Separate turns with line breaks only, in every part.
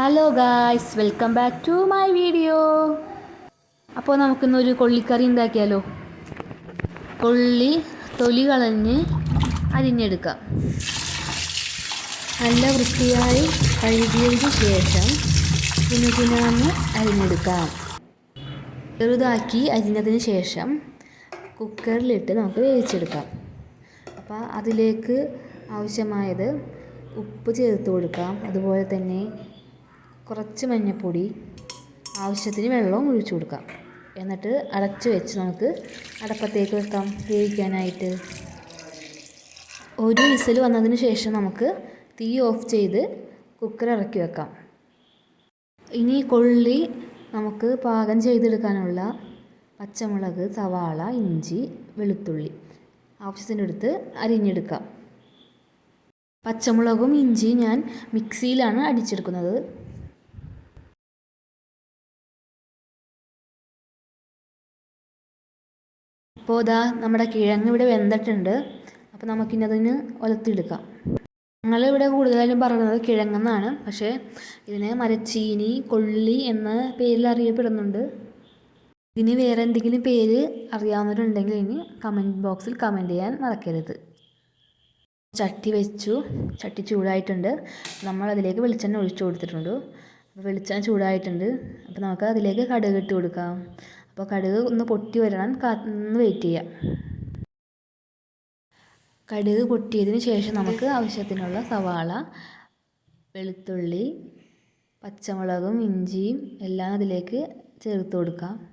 Hello guys welcome back to my video അപ്പോൾ നമുക്കിന്നൊരു കൊള്ളിക്കറി ഉണ്ടാക്കിയാലോ? കൊള്ളി തൊലി കളഞ്ഞ് അരിഞ്ഞെടുക്കാം. നല്ല വൃത്തിയായി കഴുകിയതിന് ശേഷം കുഞ്ഞു കുഞ്ഞാന്ന് അരിഞ്ഞെടുക്കാം. ചെറുതാക്കി അരിഞ്ഞതിന് ശേഷം കുക്കറിലിട്ട് നമുക്ക് വേവിച്ചെടുക്കാം. അപ്പോൾ അതിലേക്ക് ആവശ്യമായത് ഉപ്പ് ചേർത്ത് കൊടുക്കാം. അതുപോലെ തന്നെ കുറച്ച് മഞ്ഞൾപ്പൊടി ആവശ്യത്തിന് വെള്ളവും ഒഴിച്ചു കൊടുക്കാം. എന്നിട്ട് അടച്ച് വെച്ച് നമുക്ക് അടപ്പത്തേക്ക് വെക്കാം. വേവിക്കാനായിട്ട്. ഒരു വിസിൽ വന്നതിന് ശേഷം നമുക്ക് തീ ഓഫ് ചെയ്ത് കുക്കർ ഇറക്കി വെക്കാം. ഇനി കൊള്ളി നമുക്ക് പാകം ചെയ്തെടുക്കാനുള്ള പച്ചമുളക് സവാള ഇഞ്ചി വെളുത്തുള്ളി ആവശ്യത്തിനെടുത്ത് അരിഞ്ഞെടുക്കാം. പച്ചമുളകും ഇഞ്ചിയും ഞാൻ മിക്സിയിലാണ് അടിച്ചെടുക്കുന്നത്. അപ്പോൾ ഇതാ നമ്മുടെ കിഴങ്ങ് ഇവിടെ വെന്തിട്ടുണ്ട്. അപ്പോൾ നമുക്കിനി അതിന് ഒലത്തിയെടുക്കാം ഞങ്ങളിവിടെ കൂടുതലായും പറയുന്നത് കിഴങ്ങെന്നാണ്. പക്ഷേ ഇതിനെ മരച്ചീനി കൊള്ളി എന്ന പേരിൽ അറിയപ്പെടുന്നുണ്ട്. ഇതിന് വേറെ എന്തെങ്കിലും പേര് അറിയാവുന്നവരുണ്ടെങ്കിൽ ഇനി കമന്റ് ബോക്സിൽ കമന്റ് ചെയ്യാൻ മറക്കരുത്. ചട്ടി വെച്ചു. ചട്ടി ചൂടായിട്ടുണ്ട്. നമ്മൾ അതിലേക്ക് വെളിച്ചെണ്ണ ഒഴിച്ചു കൊടുത്തിട്ടുണ്ട്. അപ്പോൾ വെളിച്ചെണ്ണ ചൂടായിട്ടുണ്ട്. അപ്പോൾ നമുക്ക് അതിലേക്ക് കടുക് ഇട്ട് കൊടുക്കാം. അപ്പോൾ കടുക് ഒന്ന് പൊട്ടി വരണം. ഒന്ന് വെയിറ്റ് ചെയ്യാം. കടുക് പൊട്ടിയതിന് ശേഷം നമുക്ക് ആവശ്യത്തിനുള്ള സവാള വെളുത്തുള്ളി പച്ചമുളകും ഇഞ്ചിയും എല്ലാം അതിലേക്ക് ചേർത്ത് കൊടുക്കാം.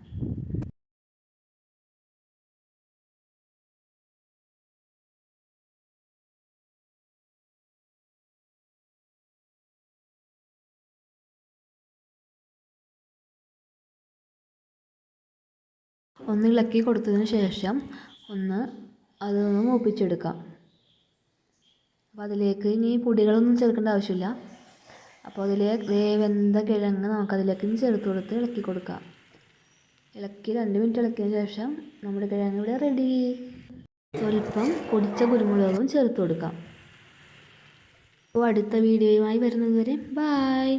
ഒന്ന് ഇളക്കി കൊടുത്തതിന് ശേഷം ഒന്ന് അതൊന്ന് മൂപ്പിച്ചെടുക്കാം. അപ്പോൾ അതിലേക്ക് ഇനി പൊടികളൊന്നും ചേർക്കേണ്ട ആവശ്യമില്ല. അപ്പോൾ അതിലെ വെന്ത കിഴങ്ങ് നമുക്കതിലേക്ക് ചേർത്ത് കൊടുത്ത് ഇളക്കി കൊടുക്കാം. ഇളക്കി രണ്ട് മിനിറ്റ് ഇളക്കിയതിന് ശേഷം നമ്മുടെ കിഴങ്ങ് ഇവിടെ റെഡി സ്വല്പം പൊടിച്ച കുരുമുളകും ചേർത്ത് കൊടുക്കാം. അപ്പോൾ അടുത്ത വീഡിയോയുമായി വരുന്നത് വരെ ബായ്